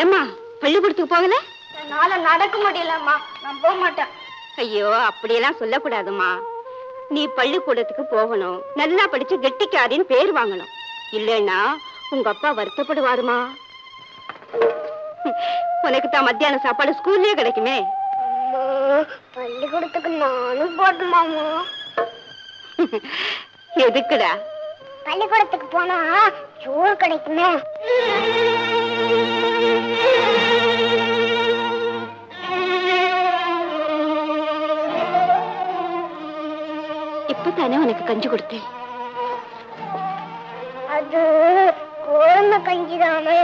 ஏம்மா பள்ளிக்கூடத்துக்கு போகல? என்னால நடக்க முடியலம்மா. நான் போக மாட்டேன். ஐயோ அப்படியெல்லாம் சொல்லக்கூடாதும்மா. நீ பள்ளிக்கூடத்துக்கு போகணும். நல்லா படிச்சு கெட்டிக்காரின்னு பேர் வாங்கணும். இல்லைன்னா உங்க அப்பா வருத்தப்படுவாருமா? உனக்கு தான் மத்தியான சாப்பாடு ஸ்கூல்லயே கிடைக்குமே. பள்ளிக்கூடத்துக்கு நானும் போட்டுமாமா எதுக்குடா? பள்ளிக்கூடத்துக்கு போனா சோறு கிடைக்குமே. இப்பதானே உனக்கு கஞ்சி கொடுத்தேன். அது கோதுமை கஞ்சி தானே